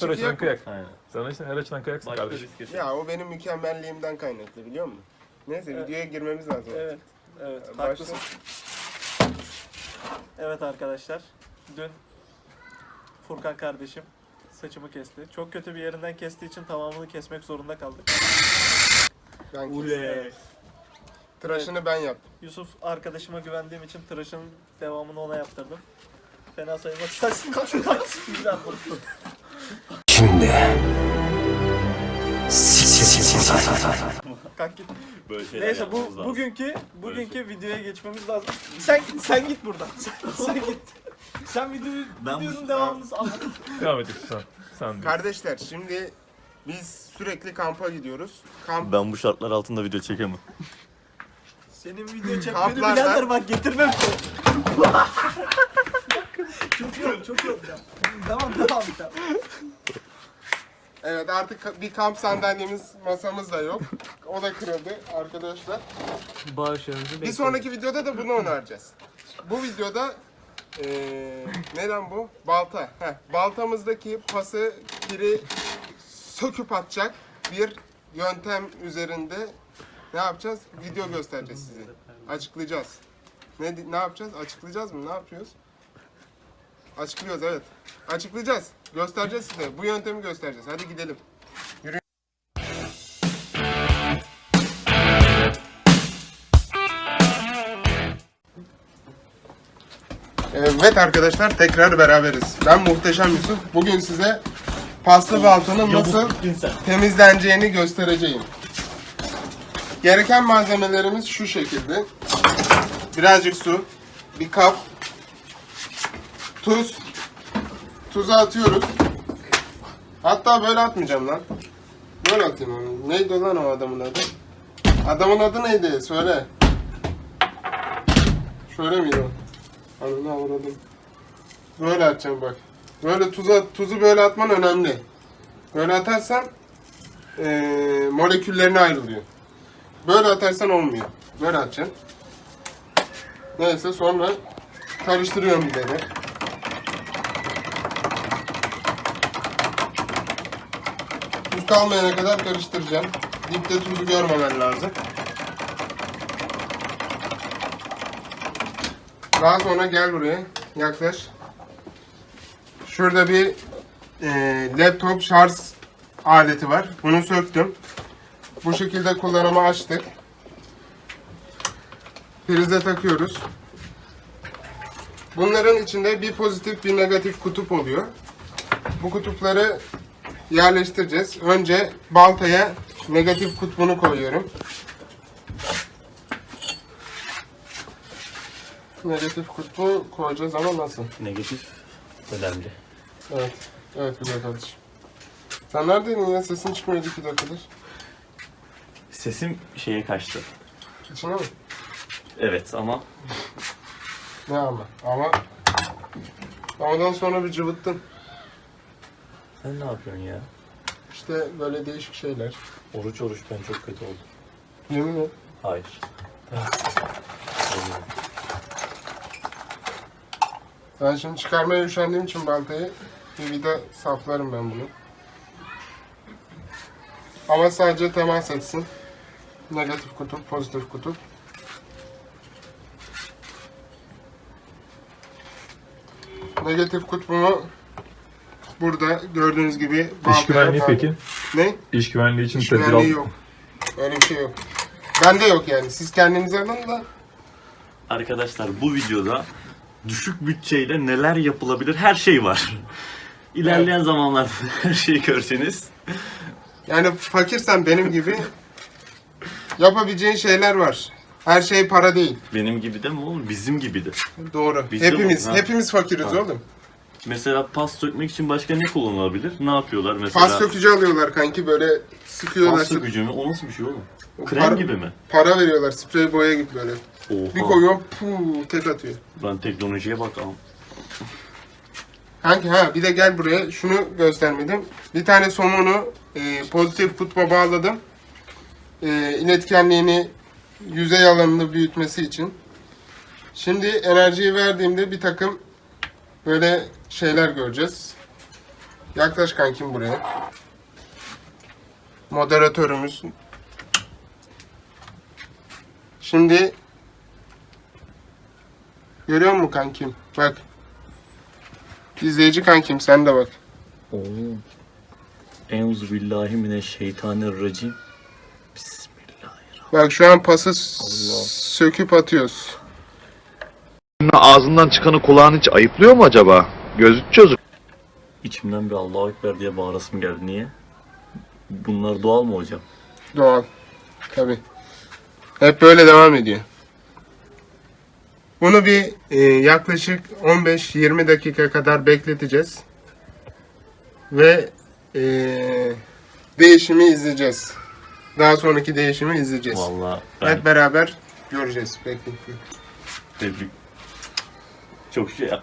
Her açıdan kıyak. Aynen. Sana işte her açıdan kıyaksın Başka kardeşim. risk. Ya o benim mükemmelliğimden kaynaklı biliyor musun? Neyse Evet. videoya girmemiz lazım. Evet. Evet. Başla. Haklısın. Evet arkadaşlar. Dün Furkan kardeşim saçımı kesti. Çok kötü bir yerinden kestiği için tamamını kesmek zorunda kaldık. Ben kestim. Evet. Tıraşını ben yaptım. Yusuf arkadaşıma güvendiğim için tıraşın devamını ona yaptırdım. Fena sayılmaz. Saçın kaç Güzel. Kalk git. Böyle şeyler Neyse yapmamız bu lazım. bugünkü bugünkü videoya geçmemiz lazım. Sen sen git buradan. Sen, sen git. Sen videoyu, Ben- videonun devamını al. Devam et sen. Sen de. Kardeşler şimdi biz sürekli kampa gidiyoruz. Kamp Ben bu şartlar altında video çekemem. Senin video çekmeni Kamplarda- bilenler bak getirmem. Çok iyi oldu, çok iyi oldu. ya. Tamam, devam et. tamam. Evet artık bir kamp sandalyemiz masamız da yok. O da kırıldı arkadaşlar. Bağışlarınızı Bir sonraki videoda da bunu oynayacağız. Bu videoda eee neden bu? Balta. Heh, baltamızdaki pası biri söküp atacak bir yöntem üzerinde ne yapacağız? Video göstereceğiz size. Açıklayacağız. Ne ne yapacağız? Açıklayacağız mı? Ne yapıyoruz? Açıklıyoruz evet. Açıklayacağız. Göstereceğiz size. Bu yöntemi göstereceğiz. Hadi gidelim. Evet arkadaşlar tekrar beraberiz. Ben Muhteşem Yusuf. Bugün size paslı baltanın nasıl temizleneceğini göstereceğim. Gereken malzemelerimiz şu şekilde. Birazcık su, bir kap, tuz. Tuzu atıyoruz. Hatta böyle atmayacağım lan. Böyle atayım onu. Neydi lan o adamın adı? Adamın adı neydi? Söyle. Şöyle miydi o? Ananı avradım. Böyle atacağım bak. Böyle tuza, tuzu böyle atman önemli. Böyle atarsan eee moleküllerine ayrılıyor. Böyle atarsan olmuyor. Böyle atacaksın. Neyse sonra karıştırıyorum bir kalmayana kadar karıştıracağım. Dipte tuzu görmemen lazım. Daha sonra gel buraya. Yaklaş. Şurada bir e, laptop şarj aleti var. Bunu söktüm. Bu şekilde kullanımı açtık. Prize takıyoruz. Bunların içinde bir pozitif bir negatif kutup oluyor. Bu kutupları yerleştireceğiz. Önce baltaya negatif kutbunu koyuyorum. Negatif kutbu koyacağız ama nasıl? Negatif önemli. Evet. Evet güzel kardeşim. Sen neredeydin ya? Sesin çıkmıyordu iki dakikadır. Sesim şeye kaçtı. İçine mi? Evet ama Ne ama? Ama Ondan sonra bir cıvıttın. Sen ne yapıyorsun ya? İşte böyle değişik şeyler. Oruç oruç ben çok kötü oldum. Yemin et. Hayır. Ben şimdi çıkarmaya üşendiğim için baltayı bir vida saplarım ben bunu. Ama sadece temas etsin. Negatif kutup, pozitif kutup. Negatif kutbumu burada gördüğünüz gibi İş güvenliği bağlı- peki? Ne? İş güvenliği için İş tedbir güvenliği al. yok. Öyle bir şey yok. Bende yok yani. Siz kendiniz alın da Arkadaşlar bu videoda düşük bütçeyle neler yapılabilir her şey var. İlerleyen zamanlarda her şeyi görseniz Yani fakirsen benim gibi yapabileceğin şeyler var. Her şey para değil. benim gibi de mi oğlum bizim gibi de. Doğru. Biz de hepimiz ha. hepimiz fakiriz Ha. oğlum. Mesela pas sökmek için başka ne kullanılabilir? Ne yapıyorlar mesela? Pas sökücü alıyorlar kanki böyle sıkıyorlar. Pas sökücü mü? O nasıl bir şey oğlum? Krem Para- gibi mi? Para veriyorlar. Sprey boya gibi böyle. Bir Oha. koyuyorum puu tek atıyor. Ben teknolojiye bakalım. Kanki ha bir de gel buraya şunu göstermedim. Bir tane somunu e, pozitif kutba bağladım. E, iletkenliğini yüzey alanını büyütmesi için. Şimdi enerjiyi verdiğimde bir takım böyle şeyler göreceğiz. Yaklaş kankim buraya. Moderatörümüz. Şimdi görüyor musun kankim? Bak. İzleyici kankim sen de bak. Oğlum. Euzubillahimineşşeytanirracim. Bismillahirrahmanirrahim. Bak şu an pası s- söküp atıyoruz. Ağzından çıkanı kulağın hiç ayıplıyor mu acaba? Gözlük çocuk. İçimden bir Allahu Ekber diye bağırasım geldi. Niye? Bunlar doğal mı hocam? Doğal. Tabi. Hep böyle devam ediyor. Bunu bir e, yaklaşık 15-20 dakika kadar bekleteceğiz. Ve e, değişimi izleyeceğiz. Daha sonraki değişimi izleyeceğiz. Vallahi ben Hep beraber göreceğiz. Bekleyin. tebrik. Çok şey yap.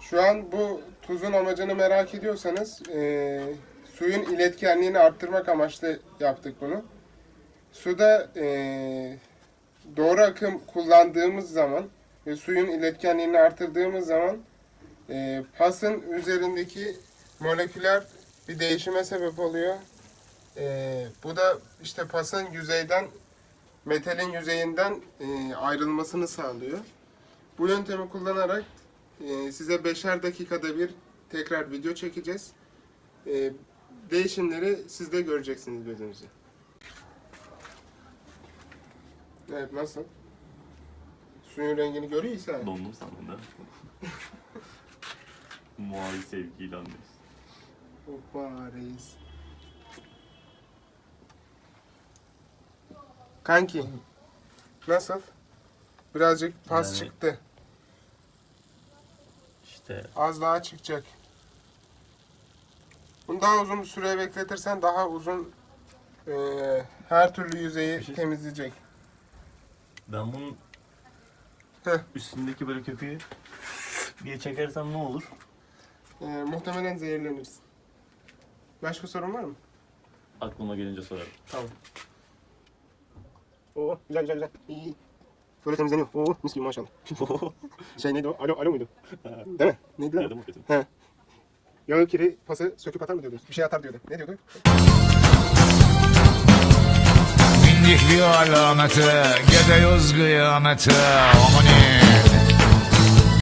Şu an bu tuzun amacını merak ediyorsanız e, suyun iletkenliğini arttırmak amaçlı yaptık bunu. Suda e, doğru akım kullandığımız zaman ve suyun iletkenliğini arttırdığımız zaman e, pasın üzerindeki moleküler bir değişime sebep oluyor. E, bu da işte pasın yüzeyden metalin yüzeyinden e, ayrılmasını sağlıyor. Bu yöntemi kullanarak ee, size beşer dakikada bir tekrar video çekeceğiz. Ee, değişimleri siz de göreceksiniz gözünüzü. Evet nasıl? Suyun rengini görüyor İsa. Dondum sandım da. Mavi sevgiyle anlıyorsun. Hoppa reis. Kanki. Nasıl? Birazcık pas Yani- çıktı. İşte Az daha çıkacak. Bunu daha uzun bir süre bekletirsen daha uzun eee, her türlü yüzeyi Bir şey- temizleyecek. ben bunun Heh. üstündeki böyle köpüğü diye çekersem ne olur? Eee, muhtemelen zehirlenirsin. Başka sorun var mı? Aklıma gelince sorarım. Tamam. Oo güzel güzel güzel. İyi. Böyle temizleniyor. Oo mis gibi maşallah. şey neydi o? Alo alo muydu? Değil mi? Neydi lan? Yardım ettim. He. Yağı kiri pası söküp atar mı diyordu? Bir şey atar diyordu. Ne diyordu? Bindik bir alamete Gidiyoruz kıyamete Amanin